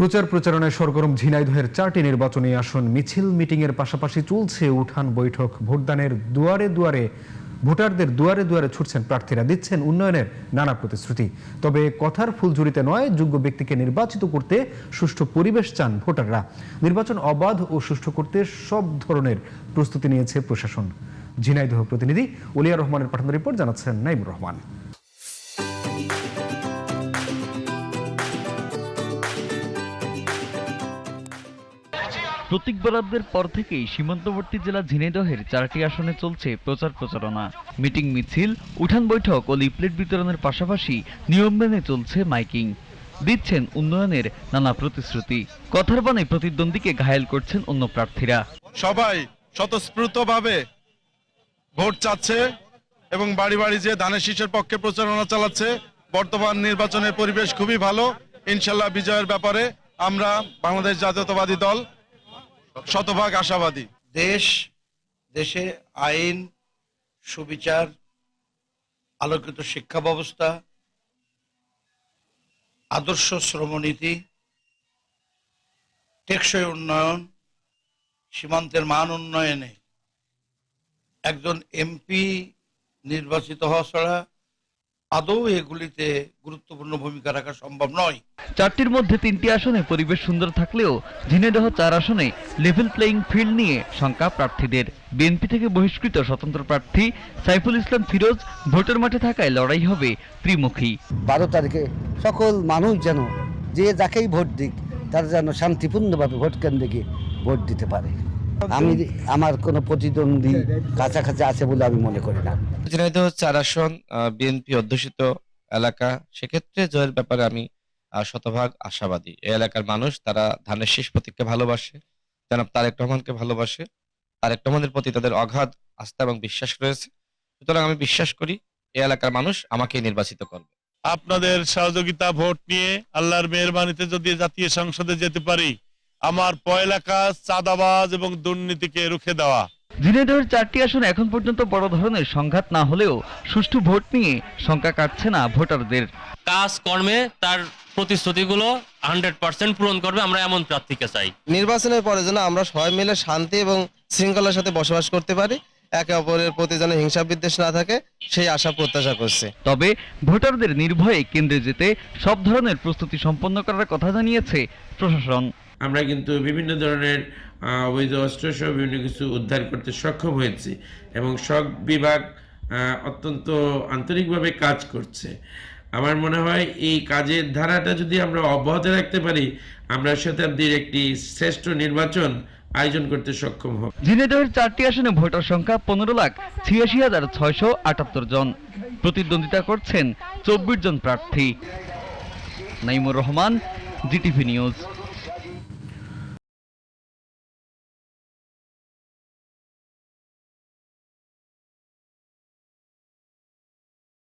প্রচার প্রচারণায় সরগরম ঝিনাইদহের চারটি নির্বাচনী আসন মিছিল মিটিংয়ের পাশাপাশি চলছে উঠান বৈঠক। ভোটদানের দুয়ারে দুয়ারে, ভোটারদের দুয়ারে দুয়ারে ছুটছেন প্রার্থীরা, দিচ্ছেন উন্নয়নের নানা প্রতিশ্রুতি। তবে কথার ফুলঝুরিতে নয়, যোগ্য ব্যক্তিকে নির্বাচিত করতে সুষ্ঠু পরিবেশ চান ভোটাররা। নির্বাচন অবাধ ও সুষ্ঠু করতে সব ধরনের প্রস্তুতি নিয়েছে প্রশাসন। ঝিনাইদহ প্রতিনিধি উলিয়া রহমানের পাঠানো রিপোর্ট জানাচ্ছেন নাইমুর রহমান। প্রতীক বরাদ্দের পর থেকেই সীমান্তবর্তী জেলা ঝিনাইদহের চারটি আসনে চলছে প্রচার প্রচারণা। মিটিং মিছিল, উঠান বৈঠক ও লিফলেট বিতরণের পাশাপাশি নিয়ম মেনে চলছে মাইকিং। দিচ্ছেন উন্নয়নের নানা প্রতিশ্রুতি। কথার বানে প্রতিদ্বন্দ্বীকে ঘায়েল করছেন অন্য প্রার্থীরা। সবাই স্বতঃস্ফূর্তভাবে ভোট চাচ্ছে এবং বাড়ি বাড়ি যে ধানের শীষের পক্ষে প্রচারণা চালাচ্ছে, বর্তমান নির্বাচনের পরিবেশ খুবই ভালো। ইনশাল্লাহ বিজয়ের ব্যাপারে আমরা বাংলাদেশ জাতীয়তাবাদী দল শতভাগ আশাবাদী। দেশ দেশে আইন সুবিচার আলোকিত শিক্ষা ব্যবস্থা আদর্শ শ্রমনীতি টেকসই উন্নয়ন সীমান্তের মান উন্নয়নে। একজন এমপি নির্বাচিত হওয়া ছাড়া আদৌ এগুলিতে গুরুত্বপূর্ণ ভূমিকা রাখা সম্ভব নয়। চারটির মধ্যে তিনটি আসনে পরিবেশ সুন্দর থাকলেও ঝিনাইদহ চার আসনে লেভেল প্লেইং ফিল্ড নিয়ে শঙ্কা প্রার্থীদের। বিএনপি থেকে বহিষ্কৃত স্বতন্ত্র প্রার্থী সাইফুল ইসলাম ফিরোজ ভোটের মাঠে থাকায় লড়াই হবে ত্রিমুখী। বারো তারিখে সকল মানুষ যেন যে যাকেই ভোট দিক তারা যেন শান্তিপূর্ণভাবে ভোট কেন্দ্রে গিয়ে ভোট দিতে পারে। আমি আমার কোনো প্রতিদ্বন্দ্বী কাছাকাছি আছে বলে আমি মনে করি না। ঝিনাইদহ চার আসন বিএনপি অধ্যুষিত এলাকা। সেক্ষেত্রে জয়ের ব্যাপারে আমি শতভাগ আশাবাদী। এই এলাকার মানুষ তারা ধানের শীষ প্রতীককে ভালোবাসে জনাব তারেক রহমানকে ভালোবাসে। তারেক রহমানের প্রতি তাদের অগাধ আস্থা এবং বিশ্বাস রয়েছে। সুতরাং আমি বিশ্বাস করি এই এলাকার মানুষ আমাকে নির্বাচিত করবে। আপনাদের সহযোগিতা ভোট নিয়ে আল্লাহর মেহরবানিতে যদি জাতীয় সংসদে যেতে পারি আমার পয়লা কাজ চাঁদাবাজ এবং দুর্নীতিকে রুখে দেওয়া। ঝিনাইদহের চারটি আসনে এখন পর্যন্ত বড় ধরনের সংঘাত না হলেও সুষ্ঠু ভোট নিয়ে শঙ্কা কাটছে না ভোটারদের। কাজ কর্মে তার প্রতিশ্রুতিগুলো হান্ড্রেড পার্সেন্ট পূরণ করবে আমরা এমন প্রার্থীকে চাই। নির্বাচনের পরে যেন আমরা সবাই মিলে শান্তি এবং শৃঙ্খলার সাথে বসবাস করতে পারি একে অপরের প্রতি যেন হিংসা বিদ্বেষ না থাকে সেই আশা প্রত্যাশা করছে। তবে ভোটারদের নির্ভয়ে কেন্দ্রে যেতে সব ধরনের প্রস্তুতি সম্পন্ন করার কথা জানিয়েছে প্রশাসন। আমরা কিন্তু বিভিন্ন ধরনের অবৈধ অস্ত্র সহ বিভিন্ন কিছু উদ্ধার করতে সক্ষম হয়েছি এবং সব বিভাগ অত্যন্ত আন্তরিকভাবে কাজ করছে। আমার মনে হয় এই কাজের ধারাটা যদি আমরা অব্যাহত রাখতে পারি, আমরা শতাব্দীর একটি শ্রেষ্ঠ নির্বাচন আয়োজন করতে সক্ষম হব। ঝিনাইদহের চারটি আসনে ভোটার সংখ্যা পনেরো লাখ ছিয়াশি হাজার ছয়শো আটাত্তর জন। প্রতিদ্বন্দ্বিতা করছেন চব্বিশ জন প্রার্থী। Naimur Rahman, GTV news.